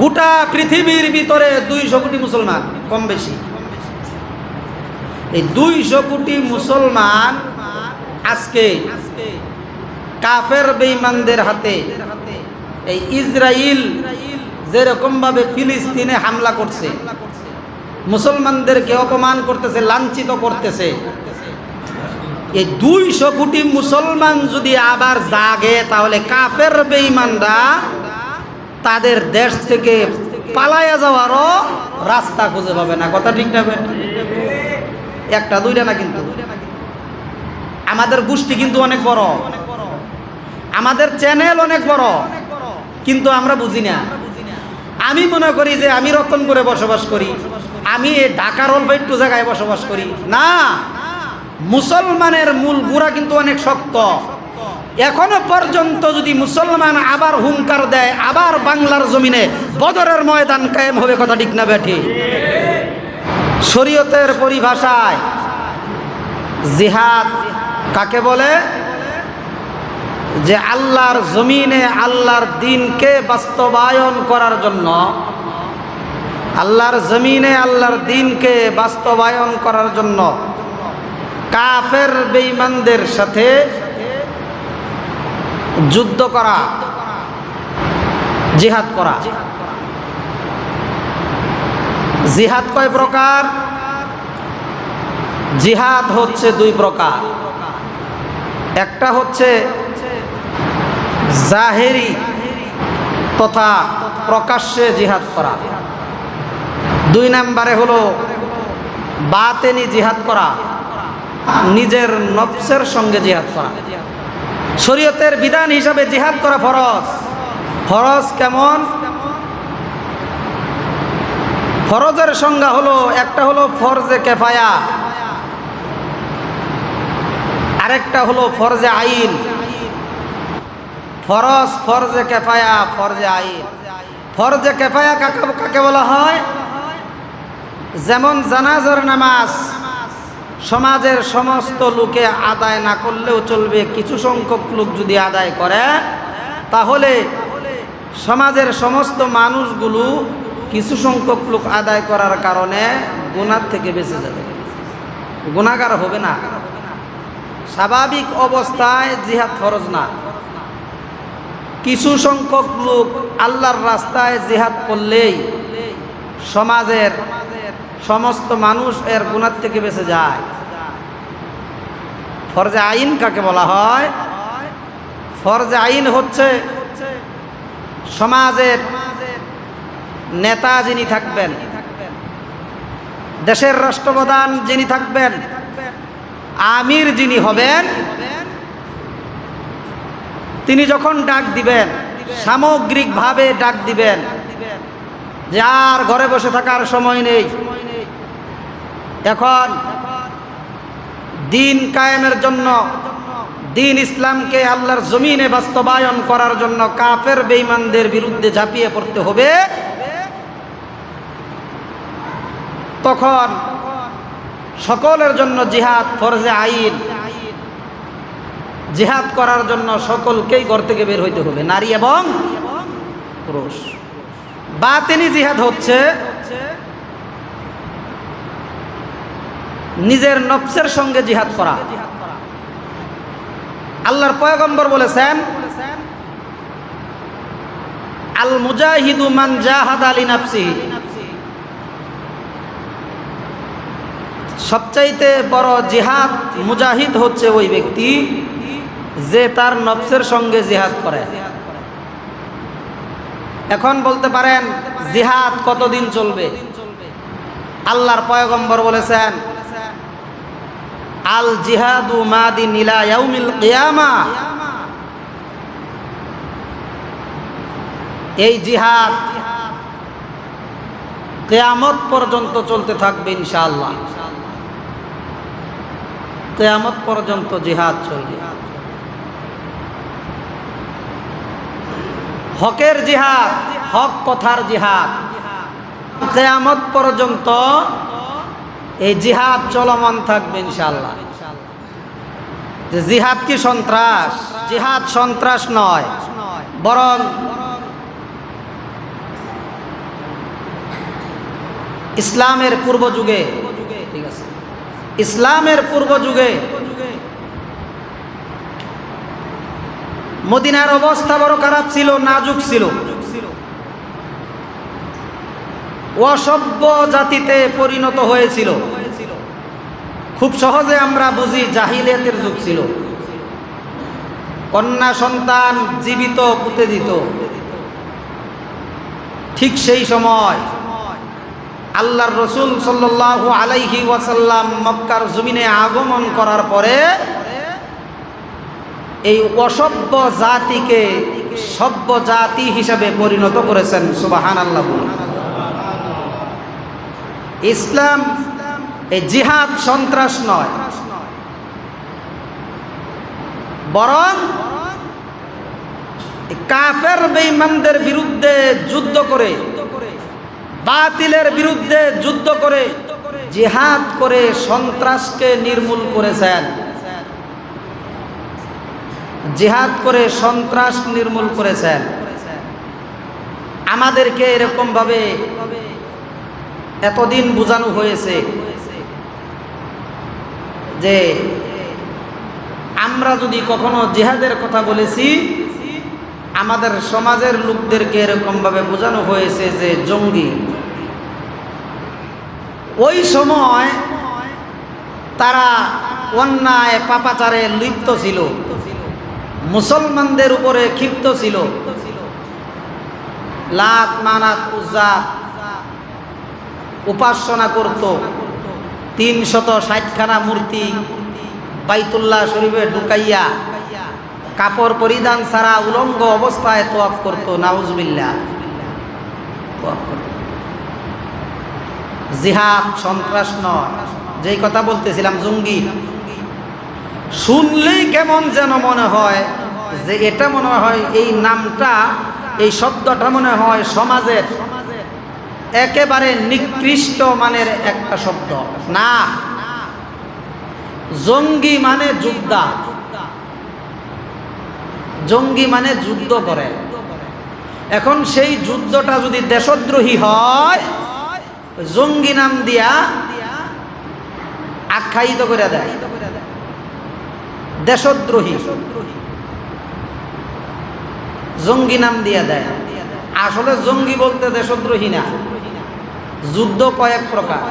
গোটা পৃথিবীর ভিতরে দুইশো কোটি মুসলমান, কম বেশি। এই দুইশো কোটি মুসলমান আজকে কাফের বেঈমানদের হাতে এই ইসরায়েল যেরকম ভাবে ফিলিস্তিনে হামলা করছে, মুসলমানদেরকে অপমান করতেছে, লাঞ্ছিত করতেছে, এই দুইশো কোটি মুসলমান যদি আবার জাগে, তাহলে কাফের বেঈমানরা তাদের দেশ থেকে পালাইয়া যাওয়ারও রাস্তা খুঁজে পাবে না। কথা ঠিক না একটা, দুইটা না কিন্তু? আমাদের গোষ্ঠী কিন্তু অনেক বড়। আমাদের চ্যানেল অনেক বড়। কিন্তু আমরা বুঝি না। আমি মনে করি যে আমি রতন করে বসবাস করি। আমি ঢাকার অল্প একটু জায়গায় বসবাস করি। না, মুসলমানের মূল গুড়া কিন্তু অনেক শক্ত। এখনও পর্যন্ত যদি মুসলমান আবার হুঙ্কার দেয়, আবার বাংলার জমিনে বদরের ময়দান কায়েম হবে কথা ঠিক না বেঠি শরীয়তের পরিভাষায় জিহাদ কাকে বলে? যে আল্লাহর জমিনে আল্লাহর দিনকে বাস্তবায়ন করার জন্য, আল্লাহর জমিনে আল্লাহর দিনকে বাস্তবায়ন করার জন্য কাফের বেঈমানদের সাথে যুদ্ধ করা, জিহাদ করা। জিহাদ কয় প্রকার? জিহাদ হচ্ছে দুই প্রকার। একটা হচ্ছে জাহেরি তথা প্রকাশ্যে জিহাদ করা। দুই নাম্বারে হলো বাতেনি জিহাদ করা, নিজের নফসের সঙ্গে জিহাদ করা। শরীয়তের বিধান হিসাবে জিহাদ করা ফরজ। ফরজ কেমন? ফরজের সংজ্ঞা হলো, একটা হলো ফরজে কেফায়া, আরেকটা হলো ফরজে আইন। ফরজ ফরজে কেফায়া, ফরজে আইন। ফরজে কেফায়া কাকে বলা হয়? যেমন জানাজার নামাজ সমাজের সমস্ত লোকে আদায় না করলেও চলবে। কিছু সংখ্যক লোক যদি আদায় করে, তাহলে সমাজের সমস্ত মানুষগুলো কিছু সংখ্যক লোক আদায় করার কারণে গুণার থেকে বেঁচে যাবে। গুণাগার হবে না। স্বাভাবিক অবস্থায় জিহাদ ফরজ না। কিছু সংখ্যক লোক আল্লাহর রাস্তায় জিহাদ করলেই সমাজের সমস্ত মানুষ এর গুণার থেকে বেঁচে যায়। ফরজে আইন কাকে বলা হয়? ফরজে আইন হচ্ছে সমাজের নেতা যিনি থাকবেন, দেশের রাষ্ট্রপ্রধান যিনি থাকবেন, আমির যিনি হবেন, তিনি যখন ডাক দিবেন, সামগ্রিকভাবে ডাক দিবেন যে আর ঘরে বসে থাকার সময় নেই। এখন দিন কায়েমের জন্য, দিন ইসলামকে আল্লাহর জমিনে বাস্তবায়ন করার জন্য কাফের বেইমানদের বিরুদ্ধে ঝাঁপিয়ে পড়তে হবে। তখন সকলের জন্য জিহাদ ফরজে আইন। জিহাদ করার জন্য সকলকেই ঘর থেকে বের হইতে হবে, নারী এবং পুরুষ। বা বাতেনি জিহাদ হচ্ছে নিজের নফসের সঙ্গে জিহাদ করা। আল্লাহর পয়গম্বর বলেছেন আল মুজাহিদু মান জাহাদ আলী নাফসি সবচাইতে বড় জিহাদ, মুজাহিদ হচ্ছে ওই ব্যক্তি যে তার নফসের সঙ্গে জিহাদ করে। এখন বলতে পারেন, জিহাদ কতদিন চলবে? আল্লাহর পয়গম্বর বলেছেন আল জিহাদু মাদি নীলা ইয়াউমিল কিয়ামা। এই জিহাদ কেয়ামত পর্যন্ত চলতে থাকবে ইনশাআল্লাহ। কেয়ামত পর্যন্ত জিহাদ চলবে। হকের জিহাদ, হক কথার জিহাদ। কেয়ামত পর্যন্ত এই জিহাদ চলমান থাকবে ইনশাল্লাহ জিহাদ কি সন্ত্রাস? জিহাদ সন্ত্রাস নয়, বরং ইসলামের পূর্ব যুগে ইসলামের পূর্ব যুগে মদিনার অবস্থা বড় খারাপ ছিল, নাজুক ছিল। অসভ্য জাতিতে পরিণত হয়েছিল। খুব সহজে আমরা বুঝি জাহিলিয়াতের যুগ ছিল। কন্যা সন্তান জীবিত পুঁতে দিত। ঠিক সেই সময় আল্লাহর রসুল সাল্লাল্লাহু আলাইহি ওয়াসাল্লাম মক্কার জমিনে আগমন করার পরে এই অসভ্য জাতিকে সভ্য জাতি হিসাবে পরিণত করেছেন সুবাহান আল্লাহ। ইসলাম এই জিহাদ সন্ত্রাস নয়। বরং কাফের বেঈমানদের বিরুদ্ধে যুদ্ধ করে, বাতিলের বিরুদ্ধে যুদ্ধ করে, জিহাদ করে সন্ত্রাসকে নির্মূল করেছেন। জিহাদ করে সন্ত্রাস নির্মূল করেছেন। আমাদেরকে এরকমভাবে এতদিন বোঝানো হয়েছে যে আমরা যদি কখনো জিহাদের কথা বলেছি, আমাদের সমাজের লোকদেরকে এরকমভাবে বোঝানো হয়েছে যে জঙ্গি। ওই সময় তারা অন্যায়, পাপাচারে লিপ্ত ছিল। মুসলমানদের উপরে ক্ষিপ্ত ছিল। লাত মানাত, উজ্জা উপাসনা করত। তিন শত ষাটখানা মূর্তি বাইতুল্লাহ শরীফে ঢুকাইয়া কাপড় পরিধান ছাড়া উলঙ্গ অবস্থায় তোয়াফ করতো। নাউজবিল্লা জিহাদ, সন্ত্রাস যেই কথা বলতেছিলাম, জঙ্গি। শুনলেই কেমন যেন মনে হয় যে এটা মনে হয় এই নামটা, এই শব্দটা মনে হয় সমাজের। একেবারে নিকৃষ্ট মানের একটা শব্দ। না। জঙ্গি মানে যোদ্ধা। জঙ্গি মানে যুদ্ধ করে। এখন সেই যুদ্ধটা যদি দেশদ্রোহী হয়, জঙ্গি নাম দিয়া আখ্যায়িত করে দেয়। দেশদ্রোহী। জঙ্গি নাম দিয়া দেয়। আসলে জঙ্গি বলতে দেশদ্রোহী না। যুদ্ধ কয়েক প্রকার।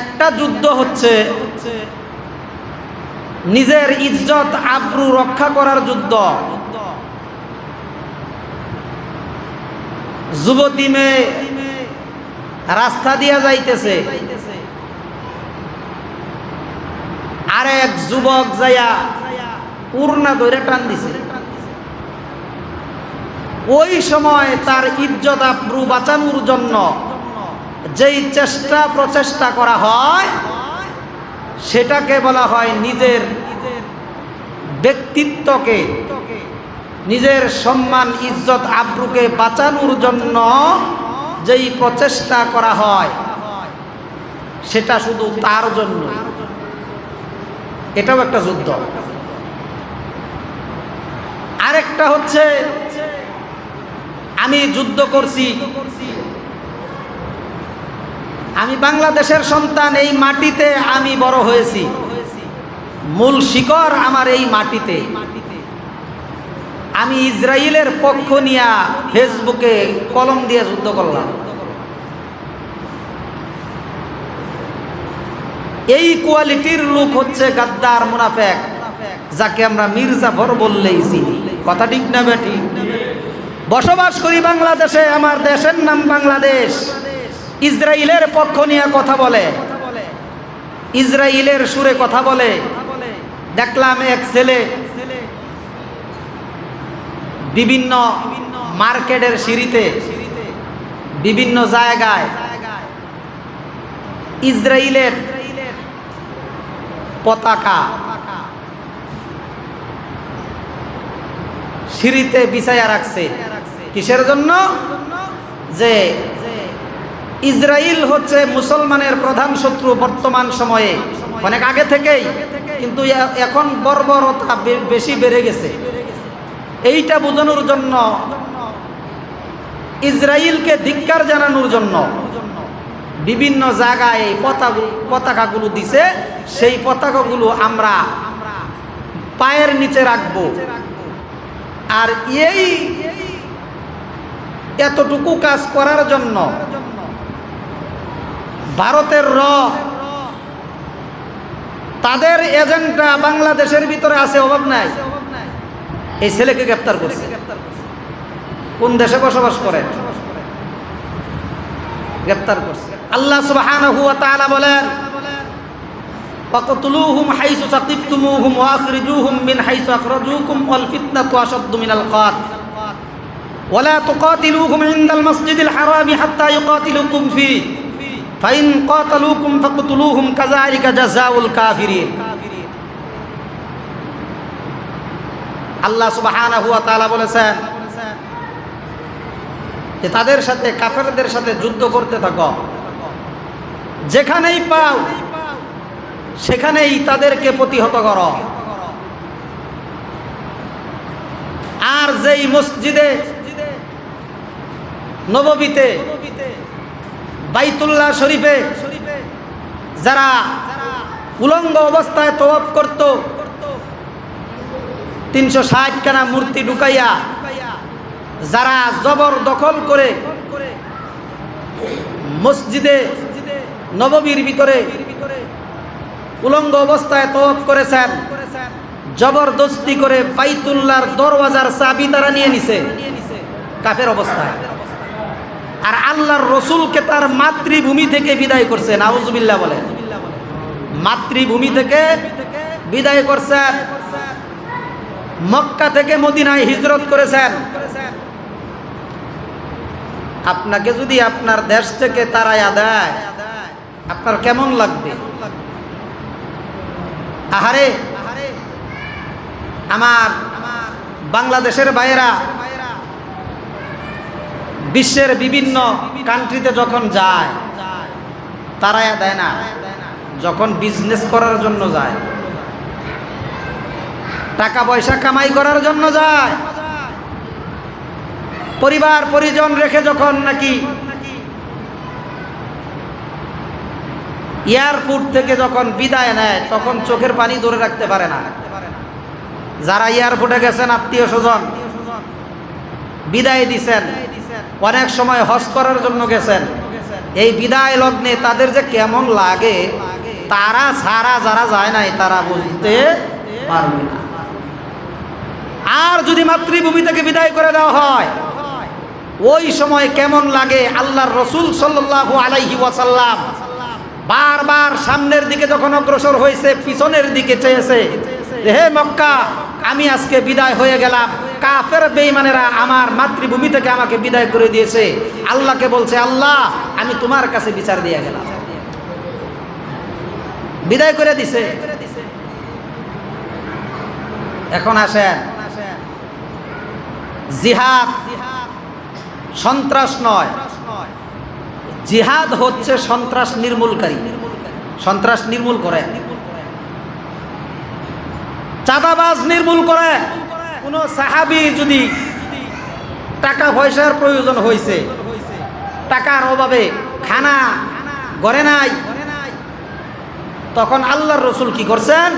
একটা যুদ্ধ হচ্ছে নিজের ইজ্জত, আব্রু রক্ষা করার যুদ্ধ। যুবতী মেয়ে রাস্তা দিয়া যাইতেছে। আরেক যুবক যাইয়া উড়না ধরে টান দিছে। ওই সময় তার ইজ্জত আব্রু বাঁচানোর জন্য যেই চেষ্টা প্রচেষ্টা করা হয়, সেটাকে বলা হয় নিজের ব্যক্তিত্বকে, নিজের সম্মান, ইজ্জত আব্রুকে বাঁচানোর জন্য যেই প্রচেষ্টা করা হয়, সেটা শুধু তার জন্য। এটাও একটা যুদ্ধ। আরেকটা হচ্ছে আমি যুদ্ধ করছি। আমি বাংলাদেশের সন্তান, এই মাটিতে আমি বড় হয়েছি। মূল শিকড় আমার এই মাটিতে। আমি ইসরায়েলের পক্ষ নিয়ে ফেসবুকে কলম দিয়ে যুদ্ধ করলাম। এই কোয়ালিটির লোক হচ্ছে গাদ্দার মুনাফেক, যাকে আমরা মির্জাফর বললেই চিনি। কথা ঠিক না বেটি? বসবাস করি বাংলাদেশে, আমার দেশের নাম বাংলাদেশ। ইসরায়েলের পক্ষ নিয়ে কথা বলে। ইসরায়েলের সুরে কথা বলে। দেখলাম এক ছেলে বিভিন্ন মার্কেটের সিঁড়িতে, বিভিন্ন জায়গায় ইসরায়েলের পতাকা সিঁড়িতে বিছাইয়া রাখছে। কিসের জন্য? যে ইসরায়েল হচ্ছে মুসলমানের প্রধান শত্রু বর্তমান সময়ে। অনেক আগে থেকেই। কিন্তু এখন বর্বরতা বেশি বেড়ে গেছে। এইটা বোঝানোর জন্য ইসরায়েলকে ধিক্কার জানানোর জন্য বিভিন্ন জায়গায় পতাকা পতাকাগুলো দিছে। সেই পতাকাগুলো আমরা পায়ের নিচে রাখব। আর এই এতটুকু কাজ করার জন্য ভারতের র তাদের এজেন্টরা বাংলাদেশের ভিতরে আছে অভাব নাই এই ছেলেকে গ্রেপ্তার করছে কোন দেশে বসবাস করে গ্রেপ্তার করছে আল্লাহ সুবহানাহু ওয়া তাআলা বলেন فاقتلوهم حيث ثقفتموهم واخرجوهم من حيث اخرجوكم والفتنه اشد من القتل ওলা তুকাতিলুকুম ইনদাল মসজিদিল হারামি হাত্তা ইউকাতিলুকুম ফি ফাইন কাতালুকুম ফাকতুলুহুম কাযালিকা জাযাউল কাফিরিন আল্লাহ সুবহানাহু হুয়া তালা বলেছেন যে তাদের সাথে, কাফেরদের সাথে যুদ্ধ করতে থাক। যেখানেই পাও, সেখানেই তাদেরকে প্রতিহত কর। আর যেই মসজিদে নববীতে বাইতুল্লাহ শরীফে যারা উলঙ্গ অবস্থায় তওয়াফ করত, তিনশো ষাটখানা মূর্তি ঢুকাইয়া যারা জবর দখল করে মসজিদে নববীর ভিতরে উলঙ্গ অবস্থায় তওয়াফ করেছেন, জবরদস্তি করে বাইতুল্লাহর দরওয়াজার চাবি তারা নিয়ে নিছে। কাফের অবস্থায়। আর আল্লাহর রসুলকে তার মাতৃভূমি থেকে বিদায় করছেন আউজুবিল্লাহ বলে। মাতৃভূমি থেকে বিদায় করছেন। মক্কা থেকে মদিনায় হিজরত করেছেন। আপনাকে যদি আপনার দেশ থেকে তারাইয়া দেয়, আপনার কেমন লাগবে? আহারে, আমার বাংলাদেশের বাইরা বিশ্বের বিভিন্ন কান্ট্রিতে যখন যায়, তারায়া দেয় না। যখন বিজনেস করার জন্য যায়, টাকা পয়সা কামাই করার জন্য যায়, পরিবার পরিজন রেখে যখন নাকি এয়ারপোর্ট থেকে যখন বিদায় নেয়, তখন চোখের পানি ধরে রাখতে পারে না। যারা এয়ারপোর্টে গেছেন, আত্মীয় স্বজন, বিদায় দিছেন অনেক সময় হজ করার জন্য গেছেন। এই বিদায় লগ্নে তাদের যে কেমন লাগে, তারা সারা যারা যায় নাই, তারা বুঝতে পারবে না। আর যদি মাতৃভূমি থেকে বিদায় করে দেওয়া হয়, ওই সময় কেমন লাগে আল্লাহর রসুল সাল্লাল্লাহু আলাইহি ওয়াসাল্লাম বারবার সামনের দিকে যখন অগ্রসর হয়েছে, পিছনের দিকে চেয়েছে হে মক্কা, আমি আজকে বিদায় হয়ে গেলাম। কাফের বেইমানেরা আমার মাতৃভূমি থেকে আমাকে বিদায় করে দিয়েছে। আল্লাহকে বলছে, আল্লাহ, আমি তোমার কাছে বিচার দিয়ে গেলাম। বিদায় করে দিছে। এখন আসেন। জিহাদ সন্ত্রাস নয়। জিহাদ হচ্ছে সন্ত্রাস নির্মূলকারী। সন্ত্রাস নির্মূল করে চাঁদাবাজ নির্মূল করে। কোন সাহাবি যদি টাকা পয়সার প্রয়োজন হয়েছে টাকার অভাবে খানা গড়ে নাই, তখন আল্লাহর রসুল কি করছেন?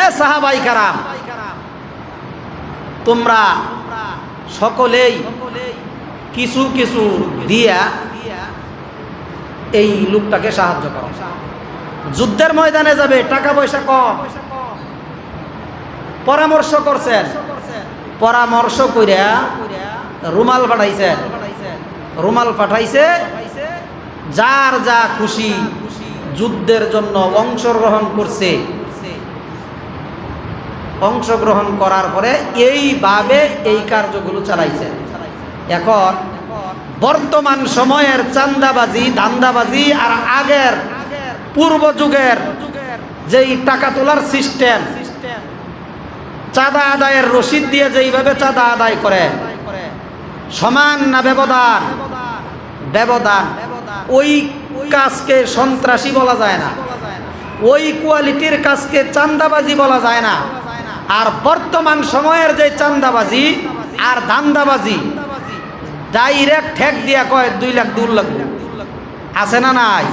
এ সাহাবাই কারাম, তোমরা সকলেই কিছু কিছু দিয়া এই লোকটাকে সাহায্য করো। যুদ্ধের ময়দানে যাবে, টাকা পয়সা কম। পরামর্শ করছেন। পরামর্শ কইরা রুমাল পাঠাইছেন। রুমাল পাঠাইছে। যার যা খুশি যুদ্ধের জন্য অংশগ্রহণ করছে। অংশগ্রহণ করার পরে এইভাবে এই কার্যগুলো চালাইছে এখন বর্তমান সময়ের চান্দাবাজি, ধান্দাবাজি আর আগের পূর্ব যুগের যেই টাকা তোলার সিস্টেম চাঁদা আদায়ের রসিদ দিয়ে যেইভাবে চাঁদা আদায় করে, সমান না ব্যবধান? ব্যবধান। ওই কাজকে সন্ত্রাসী বলা যায় না। ওই কোয়ালিটির কাজকে চান্দাবাজি বলা যায় না। আর বর্তমান সময়ের যে চান্দাবাজি আর ধান্দাবাজি, ডাইরেক্ট ঠেক দিয়া কয়, দুই লাখ দু লাখ। আছে না নাই?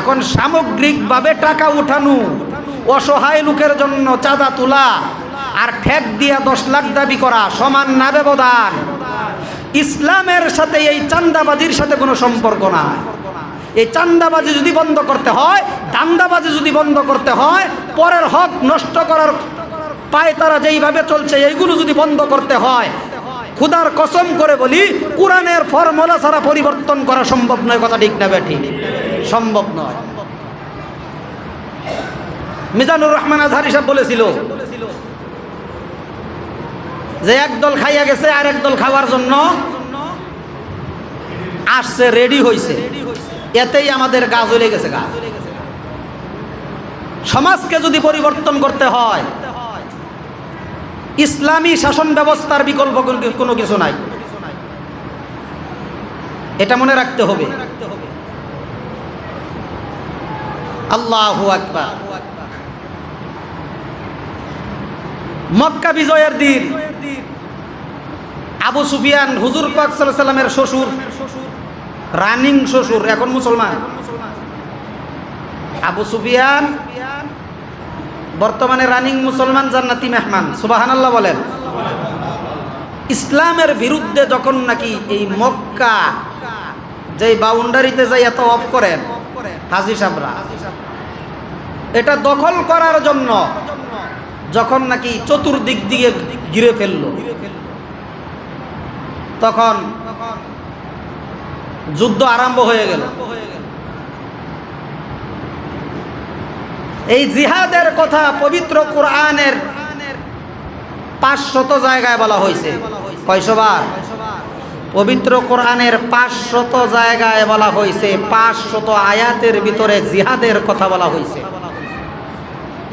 এখন সামগ্রিকভাবে টাকা উঠানো, অসহায় লোকের জন্য চাঁদা তোলা আর ঠেক দিয়া দশ লাখ দাবি করা সমান না ব্যবধান। ইসলামের সাথে এই চান্দাবাজির সাথে কোনো সম্পর্ক না এই চান্দাবাজি যদি বন্ধ করতে হয়, দান্দাবাজি যদি বন্ধ করতে হয়, পরের হক নষ্ট করার পায় তারা যেইভাবে চলছে, এইগুলো যদি বন্ধ করতে হয়, খুদার কসম করে বলি, কোরআনের ফর্মুলা ছাড়া পরিবর্তন করা সম্ভব নয়, কথা ঠিক না ঠিক সম্ভব নয়। মিজানুর রহমান আজহারি সাহেব বলেছিল যে একদল খাইয়া গেছে আর একদল খাওয়ার জন্য আসছে রেডি হয়েছে এতেই আমাদের গা জ্বলে গেছে গা। সমাজকে যদি পরিবর্তন করতে হয়, ইসলামী শাসন ব্যবস্থার বিকল্প কোনো- কিছু নাই। এটা মনে রাখতে হবে। আল্লাহ মক্কা বিজয়ের দিন আবু সুফিয়ান হুজুর পাক সাল্লামের শ্বশুর, রানিং শ্বশুর, এখন মুসলমান। আবু সুফিয়ান বর্তমানে রানিং মুসলমান, জান্নাতি মেহমান সুবাহান আল্লাহ বলেন। ইসলামের বিরুদ্ধে যখন নাকি এই মক্কা যে বাউন্ডারিতে যাই এত অফ করেন, হাজি সাবরা, এটা দখল করার জন্য যখন নাকি চতুর্দিক দিকে ঘিরে ফেলল, তখন যুদ্ধ আরম্ভ হয়ে গেল। এই জিহাদের কথা পবিত্র কোরআনের পাঁচশত জায়গায় বলা হয়েছে। কয়শবার? পবিত্র কোরআনের পাঁচশত জায়গায় বলা হয়েছে। পাঁচশত আয়াতের ভিতরে জিহাদের কথা বলা হয়েছে।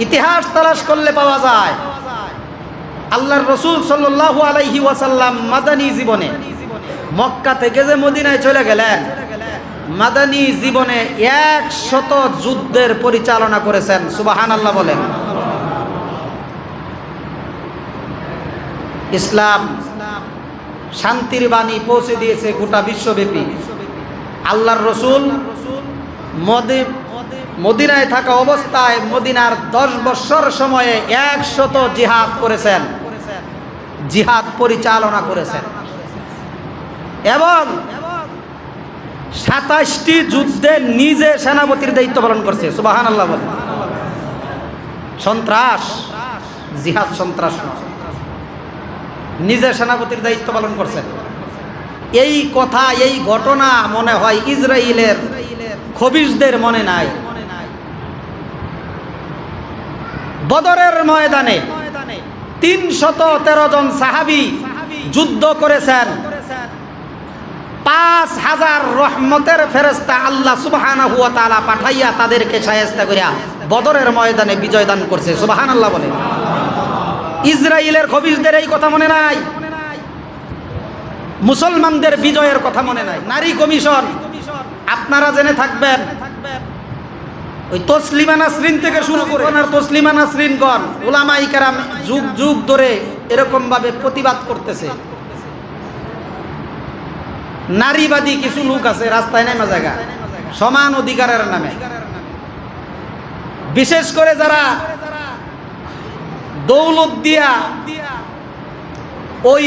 ইতিহাস তালাশ করলে পাওয়া যায়। আল্লাহর রসুল সাল্লাহ আলাইহি ওয়াসাল্লাম মাদানী জীবনে মক্কা থেকে যে মদিনায় চলে গেলেন, মাদানী জীবনে একশত যুদ্ধের পরিচালনা করেছেন সুবাহান আল্লাহ বলেন। ইসলাম শান্তির বাণী পৌঁছে দিয়েছে গোটা বিশ্বব্যাপী। আল্লাহর রসুল মদি মদিনায় থাকা অবস্থায় মদিনার দশ বৎসর সময়ে একশত জিহাদ করেছেন। জিহাদ পরিচালনা করেছেন। এবং সাতাশটি যুদ্ধে নিজে সেনাপতির দায়িত্ব পালন করছে সুবাহান আল্লাহ বলে। সন্ত্রাস, জিহাদ সন্ত্রাস। নিজে সেনাপতির দায়িত্ব পালন করছেন। এই কথা, এই ঘটনা মনে হয় ইসরায়েলের খবিসদের মনে নাই। বদরের ময়দানে তিনশত তেরো জন সাহাবি যুদ্ধ করেছেন। পাঁচ হাজার রহমতের ফেরেস্তা আল্লাহ সুবাহানা হুয়া তালা পাঠাইয়া তাদেরকে সায়স্তা করিয়া বদরের ময়দানে বিজয় দান করছে। সুবাহান আল্লাহ বলে। ইসরায়েলের খবিজদের এই কথা মনে নাই? মুসলমানদের বিজয়ের কথা মনে নাই? নারী কমিশন, আপনারা জেনে থাকবেন ওই তসলিমা নাসরিন থেকে শুরু করে তসলিমা নাসরিনগণ ওলামা ইকারাম যুগ যুগ ধরে এরকম ভাবে প্রতিবাদ করতেছে। নারীবাদী কিছু লোক আছে রাস্তায় নেমে জায়গা সমান অধিকারের নামে। বিশেষ করে যারা দৌলত দিয়া ওই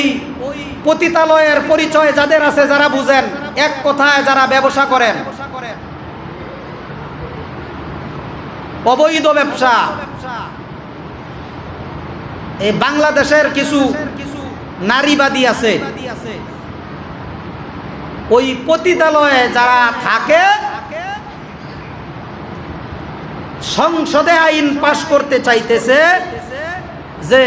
পতিতালয়ের পরিচয় যাদের আছে যারা বুঝেন এক কথায় যারা ব্যবসা করেন অবৈধ ব্যবসা। এই বাংলাদেশের কিছু নারীবাদী আছে। ওই পতিতালয়ে যারা থাকে, সংসদে আইন পাশ করতে চাইতেছে যে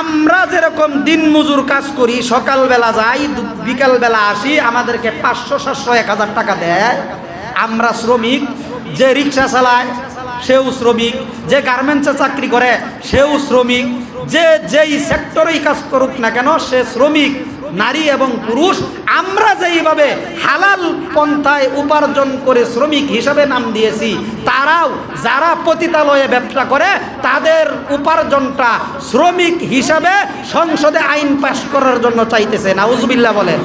আমরা যেরকম দিন মজুর কাজ করি, সকালবেলা যাই বিকালবেলা আসি, আমাদেরকে পাঁচশো, সাতশো, এক হাজার টাকা দেয়। আমরা শ্রমিক যে রিক্সা চালায় সেও শ্রমিক, যে গার্মেন্টসে চাকরি করে, সেও শ্রমিক, যে যেই সেক্টরেই কাজ করুক না কেন, সে শ্রমিক, নারী এবং পুরুষ, আমরা যেইভাবে হালাল পন্থায় উপার্জন করে শ্রমিক হিসাবে নাম দিয়েছি, তারাও যারা পতিতালয়ে ব্যবসা করে, তাদের উপার্জনটা শ্রমিক হিসাবে সংসদে আইন পাশ করার জন্য চাইতেছে। নাউজবিল্লা বলেন।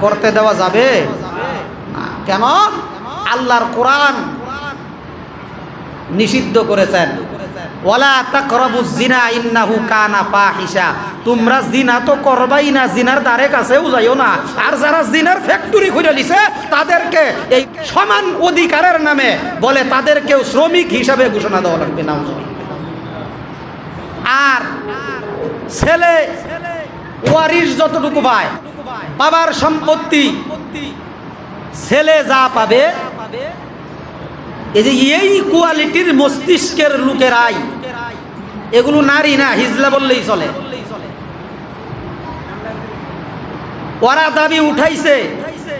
করতে দেওয়া যাবে? কেন? আল্লাহর কোরআন নিষিদ্ধ করেছেন। ওয়ালা তাকরাবু জিনা ইন্নাহু কানা ফাহিশা। তোমরা জিনা তো করবাই না জিনার দ্বারে কাছেও যাইও না। আর যারা জিনার ফ্যাক্টরি খুলে লিছে তাদেরকে এই সমান অধিকারের নামে বলে তাদেরকেও শ্রমিক হিসাবে ঘোষণা দেওয়া লাগবে না আর ছেলে ওয়ারিশ যতটুকু পায়, বাবার সম্পত্তি, ছেলে যা পাবে এই যে এই কোয়ালিটির মস্তিষ্কের লোকেরাই, এগুলো নারী না, হিজলা বললেই চলে। ওরা দাবি উঠাইছে,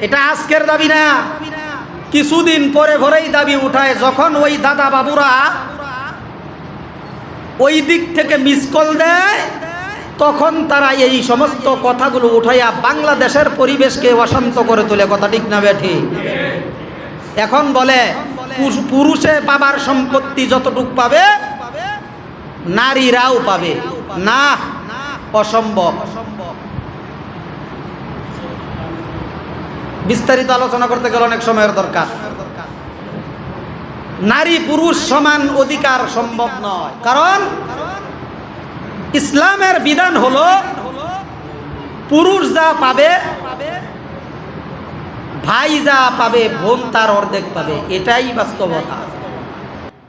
এটা আজকের দাবি না। কিছুদিন পরে পরেই দাবি উঠায়, যখন ওই দাদা বাবুরা ওই দিক থেকে মিস কল দেয়, তখন তারা এই সমস্ত কথাগুলো উঠাইয়া বাংলাদেশের পরিবেশকে অশান্ত করে তোলে। কথা ঠিক না বেঠি এখন বলে পুরুষে বাবার সম্পত্তি যতটুক পাবে, নারীরাও পাবে। না অসম্ভব। বিস্তারিত আলোচনা করতে গেলে অনেক সময়ের দরকার। নারী পুরুষ সমান অধিকার সম্ভব নয়। কারণ ইসলামের বিধান হলো, পুরুষ যা পাবে ভাই যা পাবে বোন তার অর্ধেক পাবে। এটাই বাস্তবতা।